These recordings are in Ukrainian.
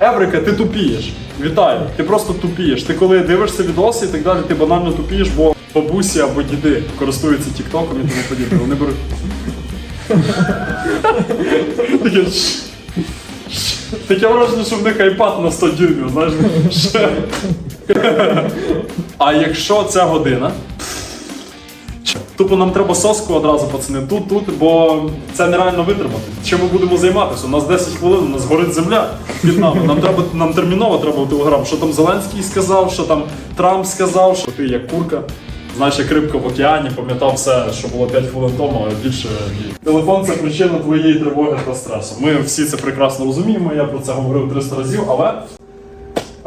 Еврика, ти тупієш. Вітаю, ти просто тупієш. Ти коли дивишся відоси і так далі, ти банально тупієш, бо бабусі або діди користуються тіктоком і тому подібне. Вони беруть. Таке, враження, що в них айпад на 100 дюймів, знаєш. А якщо ця година, Тупо нам треба соску одразу, пацани, тут, тут, бо це нереально витримати. Чим ми будемо займатися? У нас 10 хвилин, у нас горить земля під нами. Нам треба нам терміново треба в телеграм. Що там Зеленський сказав, що там Трамп сказав, що ти як курка. Знаєш, як рибка в океані, пам'ятав все, що було 5 хвилин тому, а більше ні. Телефон це причина твоєї тривоги та стресу. Ми всі це прекрасно розуміємо, я про це говорив 300 разів, але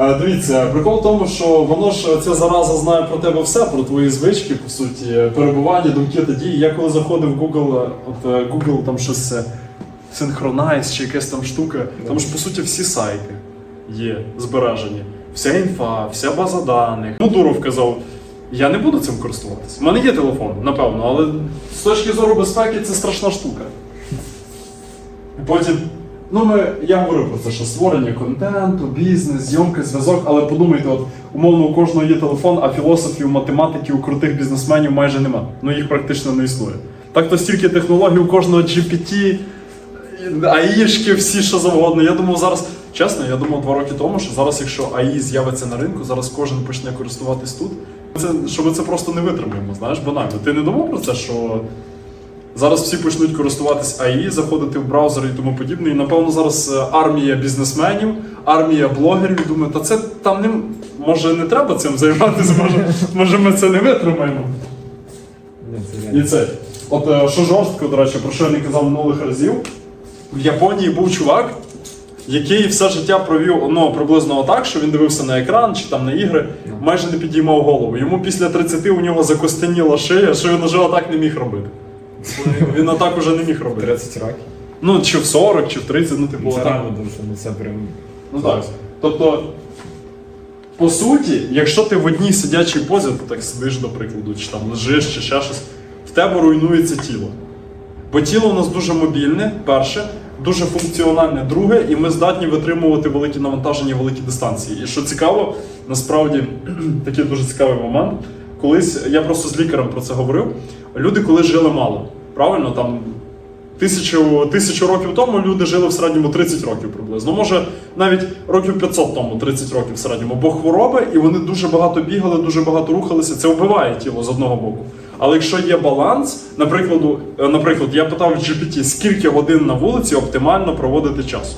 Дивіться, прикол в тому, що воно ж ця зараза знає про тебе все, про твої звички, по суті, перебування, думки та дії. Я коли заходив в Google, е, от е, Google там щось е, Synchronize чи якась там штука, там ж по суті всі сайти є збережені. Вся інфа, вся база даних. Ну, Дуров казав, я не буду цим користуватися. У мене є телефон, напевно, але з точки зору безпеки це страшна штука. Потім, ну ми, я говорив про це, що створення контенту, бізнес, зйомки, зв'язок, але подумайте, от умовно у кожного є телефон, а філософів, математиків, крутих бізнесменів майже нема. Ну їх практично не існує. Так то стільки технологій у кожного GPT, АІшки, всі що завгодно. Я думав зараз, чесно, я думав два роки тому, що зараз, якщо АІ з'явиться на ринку, зараз кожен почне користуватись тут. Це, що ми це просто не витримаємо, знаєш, банально. Ти не думав про це, що Зараз всі почнуть користуватись АІ, заходити в браузери і тому подібне. І напевно зараз е, армія бізнесменів, армія блогерів і думає, та це там не може не треба цим займатися, може, може ми це не витримаємо. І це. От е, що жорстко, до речі, про що я не казав минулих разів. В Японії був чувак, який все життя провів ну, приблизно отак, що він дивився на екран чи там на ігри, майже не підіймав голову. Йому після 30 у нього закостеніла шия, що він уже отак не міг робити. Він отак уже не міг робити. 30 років. Ну, чи в 40, чи в 30, ну типу. Це рано дуже, ну це прям. Ну так. Тобто, по суті, якщо ти в одній сидячій позі, ти так сидиш, до прикладу, чи там лежиш, чи ще щось, в тебе руйнується тіло. Бо тіло у нас дуже мобільне, перше, дуже функціональне, друге, і ми здатні витримувати великі навантаження, великі дистанції. І що цікаво, насправді такий дуже цікавий момент. Колись я просто з лікарем про це говорив. Люди, коли жили мало, правильно, там Тисячу, тисячу років тому люди жили в середньому 30 років приблизно. Може навіть років 500 тому 30 років в середньому. Бо хвороби, і вони дуже багато бігали, дуже багато рухалися. Це вбиває тіло з одного боку. Але якщо є баланс, наприклад, е, наприклад, я питав GPT, скільки годин на вулиці оптимально проводити часу.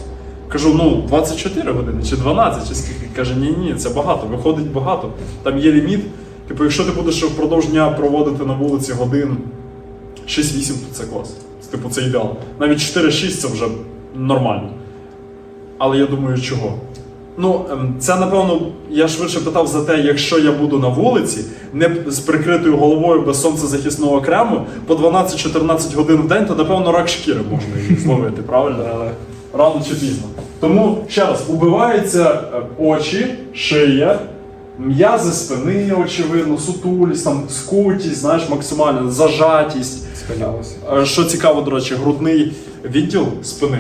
Кажу, ну 24 години чи 12, чи скільки. Каже, ні, ні, це багато, виходить багато. Там є ліміт. Типу, якщо ти будеш впродовж дня проводити на вулиці годин 6-8, то це клас. Типу, це ідеал. Навіть 4-6 це вже нормально. Але я думаю, чого? Ну, ем, це напевно, я швидше питав за те, якщо я буду на вулиці, не з прикритою головою без сонцезахисного крему по 12-14 годин в день, то напевно рак шкіри можна зловити, правильно? Але рано чи пізно. Тому ще раз, убиваються е, очі, шия, м'язи спини, очевидно, сутулість, там скутість, знаєш, максимальна зажатість. Схилялося. Е, Що цікаво, до речі, грудний відділ спини.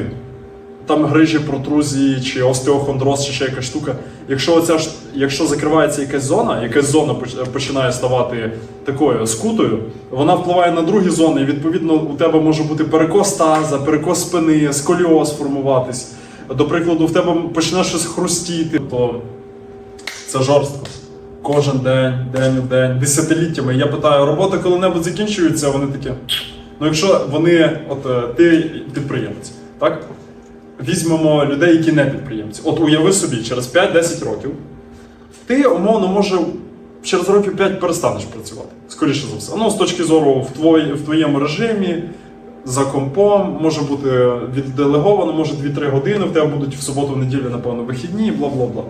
Там грижі, протрузії, чи остеохондроз, чи ще якась штука. Якщо оця якщо закривається якась зона, якась зона починає ставати такою скутою, вона впливає на другі зони, і відповідно у тебе може бути перекос таза, перекос спини, сколіоз формуватись. До прикладу, в тебе почне щось хрустіти, то це жорстко. Кожен день, день у день, десятиліттями. Я питаю, робота коли-небудь закінчується, вони такі. Ну, якщо вони, от е, ти підприємець, так? Візьмемо людей, які не підприємці. От уяви собі, через 5-10 років ти, умовно, може, через років 5 перестанеш працювати. Скоріше за все. Ну, з точки зору в, твої, в твоєму режимі, за компом, може бути відделеговано, може 2-3 години, в тебе будуть в суботу, в неділю, напевно, вихідні, бла бла бла.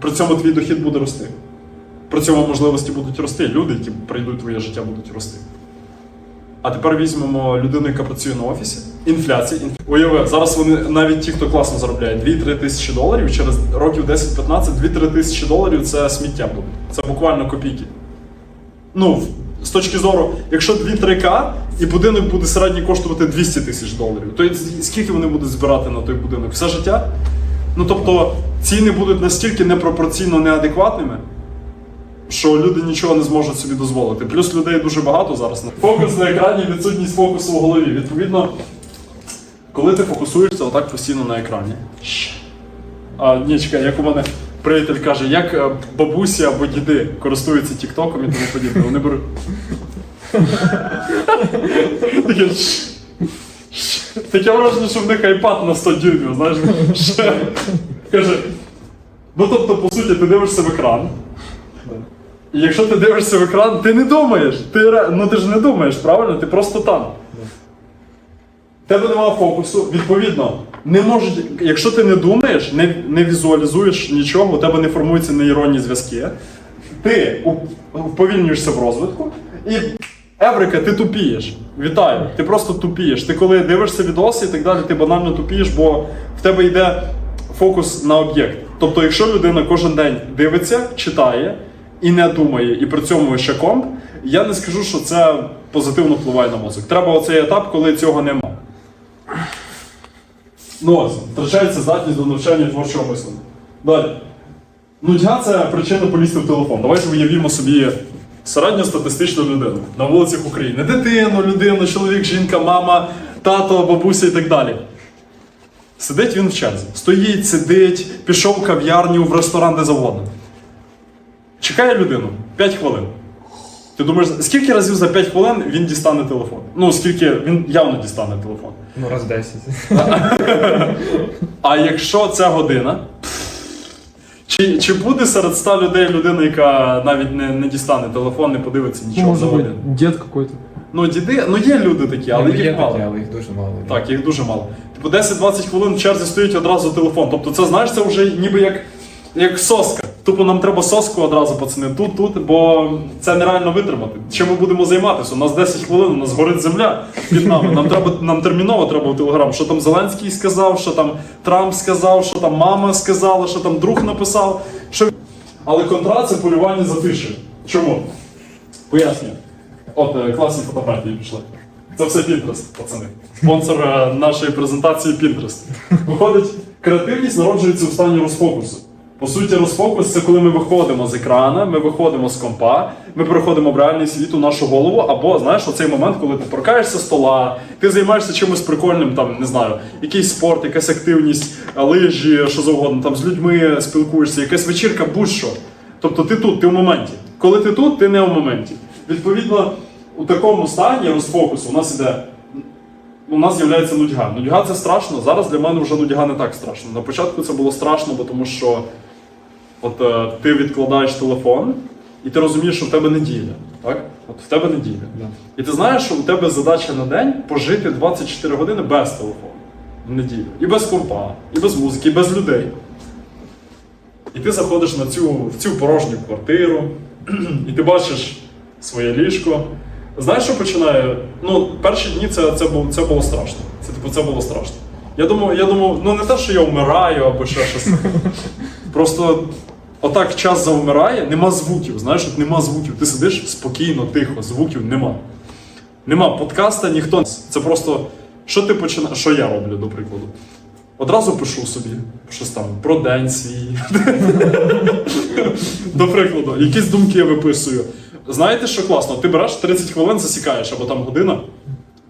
При цьому твій дохід буде рости. При цьому можливості будуть рости. Люди, які прийдуть твоє життя, будуть рости. А тепер візьмемо людину, яка працює на офісі. Інфляція. Інф... Уяви, зараз вони навіть ті, хто класно заробляє 2-3 тисячі доларів, через років 10-15, 2-3 тисячі доларів це сміття буде. Це буквально копійки. Ну, з точки зору, якщо 2-3К і будинок буде середньо коштувати 200 тисяч доларів, то скільки вони будуть збирати на той будинок? Все життя? Ну тобто ціни будуть настільки непропорційно неадекватними, що люди нічого не зможуть собі дозволити. Плюс людей дуже багато зараз. Фокус на екрані, відсутність фокусу в голові. Відповідно, коли ти фокусуєшся отак постійно на екрані. А, ні, чекай, як у мене приятель каже, як е, бабусі або діди користуються тіктоком і тому подібне. Вони беруть. Таке, враження, що в них айпад на 100 дюймів, знаєш. Каже. Ну тобто, по суті, ти дивишся в екран. І якщо ти дивишся в екран, ти не думаєш. Ти, ну ти ж не думаєш, правильно? Ти просто там. Тебе немає фокусу, відповідно, не можуть, якщо ти не думаєш, не, не візуалізуєш нічого, у тебе не формуються нейронні зв'язки, ти уповільнюєшся в розвитку і Еврика, ти тупієш. Вітаю, ти просто тупієш. Ти коли дивишся відоси і так далі, ти банально тупієш, бо в тебе йде фокус на об'єкт. Тобто, якщо людина кожен день дивиться, читає і не думає, і при цьому ще комп, я не скажу, що це позитивно впливає на мозок. Треба оцей етап, коли цього нема. Ну втрачається здатність до навчання творчого мислення. Далі. Нудьга це причина полізти в телефон. Давайте уявімо собі середньостатистичну людину на вулицях України. Дитину, людину, чоловік, жінка, мама, тато, бабуся і так далі. Сидить він в черзі. Стоїть, сидить, пішов в кав'ярню, в ресторан, де завгодно. Чекає людину 5 хвилин. Ти думаєш, скільки разів за 5 хвилин він дістане телефон? Ну, скільки він явно дістане телефон. Ну, раз 10. А якщо це година, чи, чи буде серед ста людей людина, яка навіть не, не дістане телефон, не подивиться Ну, нічого Може бути дід какой-то. Ну, діди, ну є люди такі, але Ну, їх є мало. такі, але їх дуже мало. Так, їх дуже мало. Типу 10-20 хвилин в черзі стоїть одразу телефон. Тобто це знаєш, це вже ніби як, як соска. Тупо нам треба соску одразу, пацани, тут, тут, бо це нереально витримати. Чим ми будемо займатися? У нас 10 хвилин, у нас горить земля під нами. Нам треба нам терміново треба в телеграм. Що там Зеленський сказав, що там Трамп сказав, що там мама сказала, що там друг написав. Що... Але контра це полювання за тишею. Чому? Пояснюю. От е, класні фотографії пішли. Це все Pinterest, пацани. Спонсор е, нашої презентації Pinterest. Виходить, креативність народжується у стані розфокусу. По суті, розфокус це коли ми виходимо з екрана, ми виходимо з компа, ми переходимо в реальний світ у нашу голову, або знаєш, оцей момент, коли ти торкаєшся стола, ти займаєшся чимось прикольним, там не знаю, якийсь спорт, якась активність, е, лижі, що завгодно, там з людьми спілкуєшся, якась вечірка, будь-що. Тобто ти тут, ти в моменті. Коли ти тут, ти не в моменті. Відповідно, у такому стані розфокусу у нас іде. У нас з'являється нудьга. Нудьга це страшно. Зараз для мене вже нудьга не так страшно. На початку це було страшно, бо тому що от е, ти відкладаєш телефон, і ти розумієш, що в тебе неділя. Так? От в тебе неділя. Да. І ти знаєш, що у тебе задача на день пожити 24 години без телефону. В неділю. І без компа, і без музики, і без людей. І ти заходиш на цю, в цю порожню квартиру, і ти бачиш своє ліжко. Знаєш, що починає? Ну, перші дні це, це, було, це було страшно. Це, типу, це було страшно. Я думав, я думав, ну не те, що я вмираю або ще щось. Просто отак час завмирає, нема звуків. Знаєш, от нема звуків. Ти сидиш спокійно, тихо, звуків нема. Нема подкаста, ніхто. Це просто що ти починаєш, що я роблю, до прикладу. Одразу пишу собі щось там про день свій. До прикладу, якісь думки я виписую. Знаєте, що класно? Ти береш 30 хвилин, засікаєш, або там година,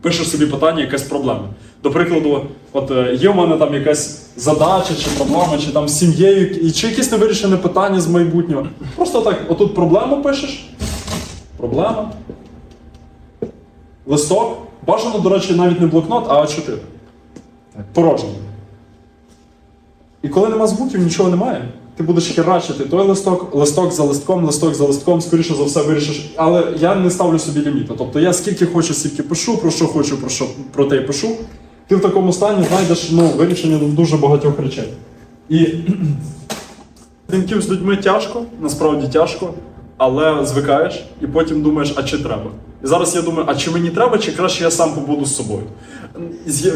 пишеш собі питання, якась проблема. До прикладу, от е, є в мене там якась задача чи проблема, чи там з сім'єю, чи якесь невирішене питання з майбутнього. Просто так, отут проблему пишеш. Проблема. Листок. Бажано, до речі, навіть не блокнот, а А4. Порожній. І коли нема звуків, нічого немає. Ти будеш херачити той листок, листок за листком, листок за листком, скоріше за все вирішиш. Але я не ставлю собі ліміту. Тобто я скільки хочу, стільки пишу, про що хочу, про що про те й пишу. Ти в такому стані знайдеш ну, вирішення дуже багатьох речей. І дзвінків з людьми тяжко, насправді тяжко, але звикаєш і потім думаєш, а чи треба? І зараз я думаю, а чи мені треба, чи краще я сам побуду з собою.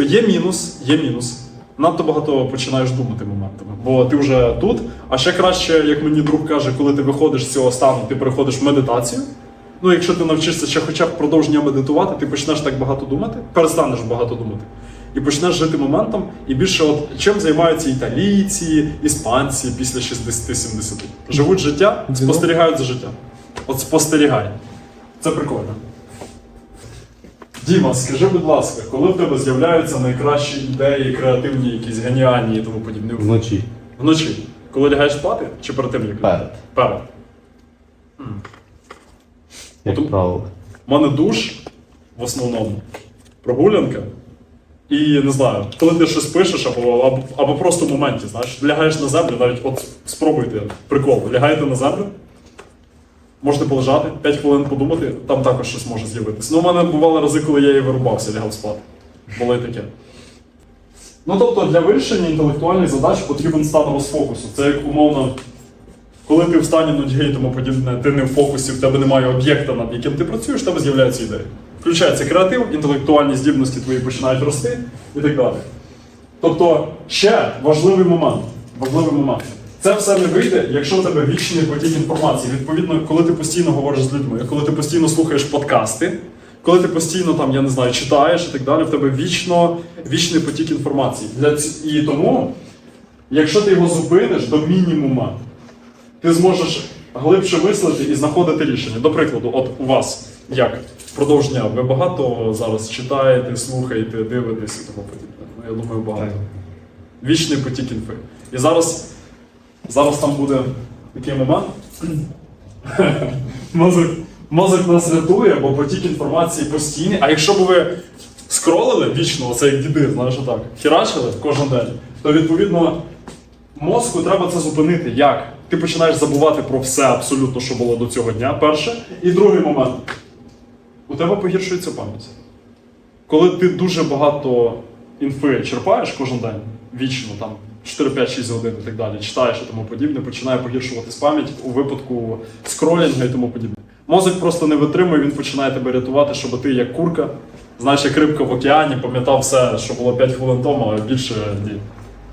Є мінус, є мінус. Надто багато починаєш думати моментами, бо ти вже тут. А ще краще, як мені друг каже, коли ти виходиш з цього стану, ти переходиш в медитацію. Ну, якщо ти навчишся ще хоча б продовження медитувати, ти почнеш так багато думати, перестанеш багато думати. І почнеш жити моментом, і більше от чим займаються італійці, іспанці після 60-70. Живуть життя, спостерігають за життям. От спостерігай. Це прикольно. Діма, скажи, будь ласка, коли в тебе з'являються найкращі ідеї, креативні, якісь геніальні і тому подібне? Вночі. Вночі. Коли лягаєш спати чи перед тим, як Перед. Перед. Як От- правило. У мене душ в основному, прогулянка. І не знаю, коли ти щось пишеш, або, або, або просто в моменті, знаєш, лягаєш на землю, навіть от спробуйте прикол, лягаєте на землю, можете полежати, 5 хвилин подумати, там також щось може з'явитися. Ну, у мене бували рази, коли я і вирубався, лягав спати. Було і таке. Ну тобто для вирішення інтелектуальних задач потрібен стан розфокусу. Це як умовно, коли ти в стані нудьги тому подібне, ти не в фокусі, в тебе немає об'єкта, над яким ти працюєш, в тебе з'являються ідеї. Включається креатив, інтелектуальні здібності твої починають рости і так далі. Тобто, ще важливий момент. Важливий момент. Це все не вийде, якщо в тебе вічний потік інформації. Відповідно, коли ти постійно говориш з людьми, коли ти постійно слухаєш подкасти, коли ти постійно там, я не знаю, читаєш і так далі, в тебе вічно вічний потік інформації. Для ці- І тому, якщо ти його зупиниш до мінімума, ти зможеш глибше мислити і знаходити рішення. До прикладу, от у вас як впродовж дня, ви багато зараз читаєте, слухаєте, дивитесь і тому подібне. Ну, я думаю, багато. Так. Вічний потік інфи. І зараз, зараз там буде такий момент. мозок, мозок нас рятує, бо потік інформації постійний. А якщо б ви скролили вічно, оце як діди, знаєш отак, херачили кожен день, то відповідно мозку треба це зупинити. Як? Ти починаєш забувати про все абсолютно, що було до цього дня. Перше. І другий момент. У тебе погіршується пам'ять. Коли ти дуже багато інфи черпаєш кожен день, вічно, там 4, 5, 6 годин і так далі, читаєш і тому подібне, починає погіршуватись пам'ять у випадку скролінга і тому подібне. Мозок просто не витримує, він починає тебе рятувати, щоб ти як курка, знаєш, як рибка в океані, пам'ятав все, що було 5 хвилин тому, а більше ні.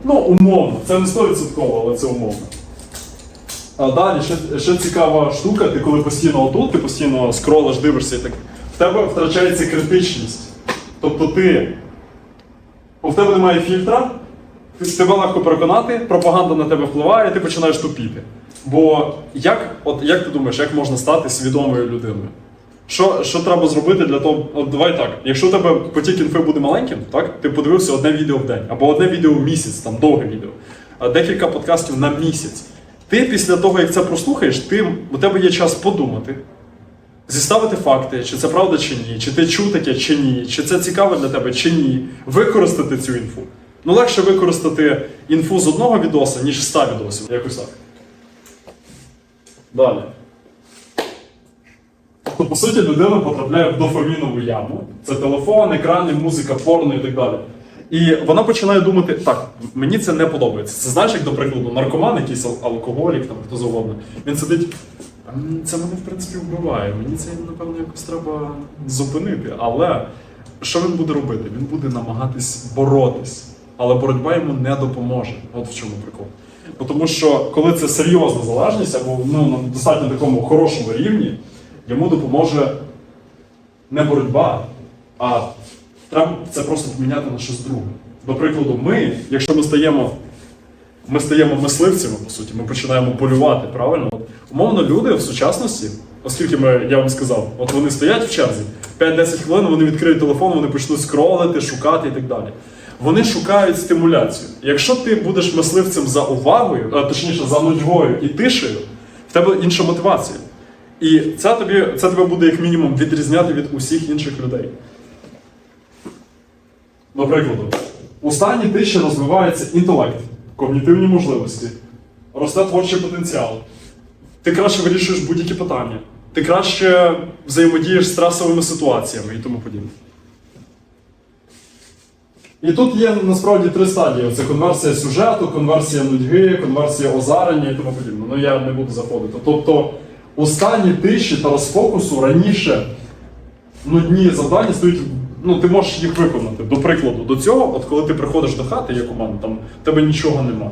Ну, умовно, це не 100%, але це умовно. А далі ще, ще цікава штука, ти коли постійно отут, ти постійно скролиш, дивишся і так. Тебе втрачається критичність. Тобто ти. У тебе немає фільтра, тебе легко переконати, пропаганда на тебе впливає, і ти починаєш тупіти. Бо як, от як ти думаєш, як можна стати свідомою людиною? Що, що треба зробити для того? От давай так, якщо у тебе потік інфи буде маленьким, так? Ти подивився одне відео в день, або одне відео в місяць, там довге відео, декілька подкастів на місяць. Ти після того, як це прослухаєш, ти, у тебе є час подумати, зіставити факти, чи це правда чи ні, чи ти чув таке чи ні, чи це цікаво для тебе чи ні, використати цю інфу. Ну легше використати інфу з одного відоса, ніж ста відосів. Якось так. Далі. Тобто, по суті, людина потрапляє в дофамінову яму. Це телефон, екрани, музика, порно і так далі. І вона починає думати, так, мені це не подобається. Це знаєш, як, до прикладу, наркоман, якийсь алкоголік, там, хто завгодно. Він сидить. «А, м, Це мене, в принципі, вбиває. Мені це, напевно, якось треба зупинити. Але що він буде робити? Він буде намагатись боротись. Але боротьба йому не допоможе. От в чому прикол. Тому що коли це серйозна залежність, або ну, на достатньо такому хорошому рівні, йому допоможе не боротьба, а треба це просто поміняти на щось друге. До прикладу, ми, якщо ми стаємо, ми стаємо мисливцями, по суті, ми починаємо полювати, правильно? От, умовно, люди в сучасності, оскільки ми, я вам сказав, от вони стоять в черзі, 5-10 хвилин вони відкриють телефон, вони почнуть скролити, шукати і так далі. Вони шукають стимуляцію. Якщо ти будеш мисливцем за увагою, а, точніше за нудьгою і тишею, в тебе інша мотивація. І це тобі, це тебе буде як мінімум відрізняти від усіх інших людей. До прикладу, у стані тиші розвивається інтелект, когнітивні можливості, росте творчий потенціал. Ти краще вирішуєш будь-які питання, ти краще взаємодієш з стресовими ситуаціями і тому подібне. І тут є насправді три стадії: це конверсія сюжету, конверсія нудьги, конверсія озарення і тому подібне. Ну я не буду заходити. Тобто у стані тиші та розфокусу раніше нудні завдання стають. Ну, ти можеш їх виконати. До прикладу, до цього, от коли ти приходиш до хати, як у мене, там тебе нічого нема.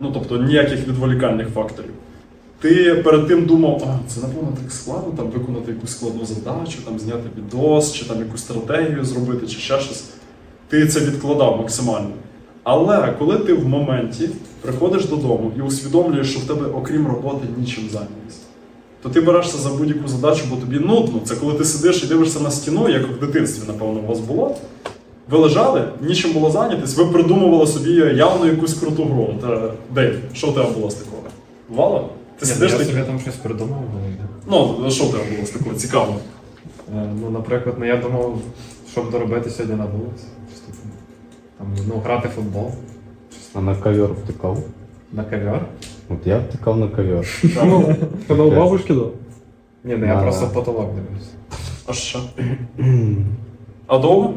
Ну, тобто ніяких відволікальних факторів. Ти перед тим думав, а це напевно так складно, там виконати якусь складну задачу, там зняти відос, чи там якусь стратегію зробити, чи ще щось. ти це відкладав максимально. Але коли ти в моменті приходиш додому і усвідомлюєш, що в тебе, окрім роботи, нічим зайнятися, то ти берешся за будь-яку задачу, бо тобі нудно. Це коли ти сидиш і дивишся на стіну, як в дитинстві, напевно, у вас було. Ви лежали, нічим було зайнятись, ви придумували собі явно якусь круту гру. Е, Дейв, що в тебе було з такого? Бувало? Ти Ні, ну, сидиш я собі там щось придумав, але. Ну, що в тебе було з такого цікавого? Е, Ну, наприклад, ну, я думав, що буду робити сьогодні на вулиці. Щось таке. Там, ну, грати в футбол А на ковер втикав? на ковер. От я втикав на ковер. Ну, когда у бабушки, да. Ні, ну я Да. просто в потолок дивлюсь. А що? А довго?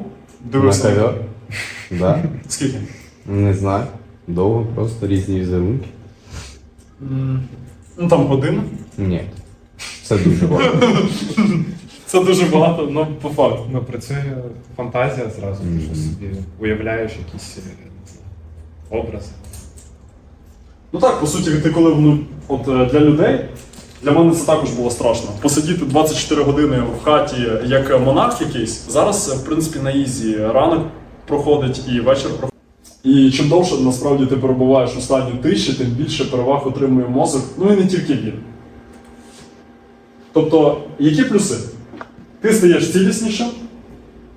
На Дивився. ковер? Да? Скільки? Не знаю. Довго, просто різні візерунки. М, Ну там година. Ні. Це дуже багато. Це дуже багато, ну по факту. Ну, працює фантазія зразу, ти Мгм. щось собі уявляєш якісь е, образи. Ну так, по суті, ти коли ну, от е, для людей, для мене це також було страшно. Посидіти 24 години в хаті як монарх якийсь. Зараз, е, в принципі, на ізі ранок проходить і вечір проходить. І чим довше насправді ти перебуваєш у стані тиші, тим більше переваг отримує мозок. Ну і не тільки він. Тобто, які плюси? Ти стаєш ціліснішим,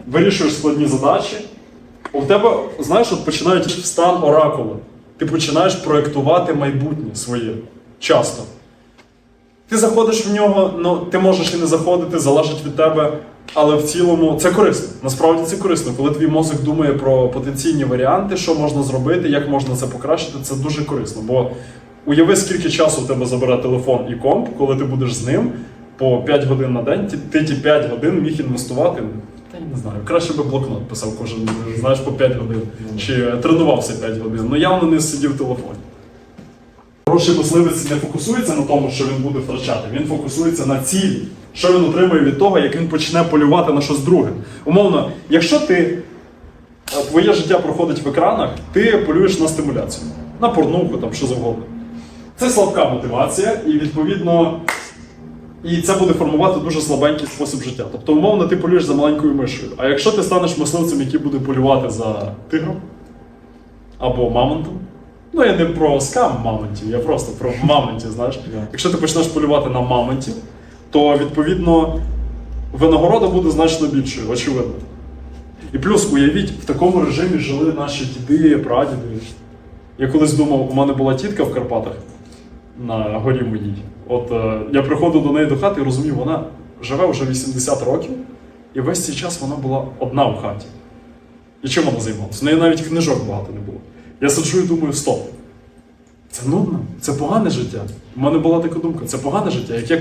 вирішуєш складні задачі. У тебе, знаєш, от починають стан оракула. Ти починаєш проєктувати майбутнє своє часто. Ти заходиш в нього, ну ти можеш і не заходити, залежить від тебе. Але в цілому це корисно. Насправді це корисно, коли твій мозок думає про потенційні варіанти, що можна зробити, як можна це покращити, це дуже корисно. Бо уяви, скільки часу в тебе забере телефон і комп, коли ти будеш з ним по 5 годин на день, ти, ті 5 годин міг інвестувати. Я не знаю, краще би блокнот писав кожен, знаєш, по 5 годин. Чи тренувався 5 годин. Ну явно не сидів в телефоні. Хороший мисливець не фокусується на тому, що він буде втрачати. Він фокусується на цілі, що він отримує від того, як він почне полювати на щось друге. Умовно, якщо ти е, твоє життя проходить в екранах, ти полюєш на стимуляцію, на порнуху, там що завгодно. Це слабка мотивація, і відповідно. І це буде формувати дуже слабенький спосіб життя. Тобто, умовно, ти полюєш за маленькою мишею. А якщо ти станеш мисливцем, який буде полювати за тигром або мамонтом, ну я не про скам мамонтів, я просто про мамонтів, знаєш. Якщо ти почнеш полювати на мамонтів, то відповідно винагорода буде значно більшою, очевидно. І плюс уявіть, в такому режимі жили наші діди, прадіди. Я колись думав, у мене була тітка в Карпатах на горі моїй. От е, я приходив до неї до хати і розумів, вона живе вже 80 років, і весь цей час вона була одна в хаті. І чим вона займалася? У неї навіть книжок багато не було. Я сиджу і думаю, стоп. Це нудно, це погане життя. У мене була така думка, це погане життя. Як я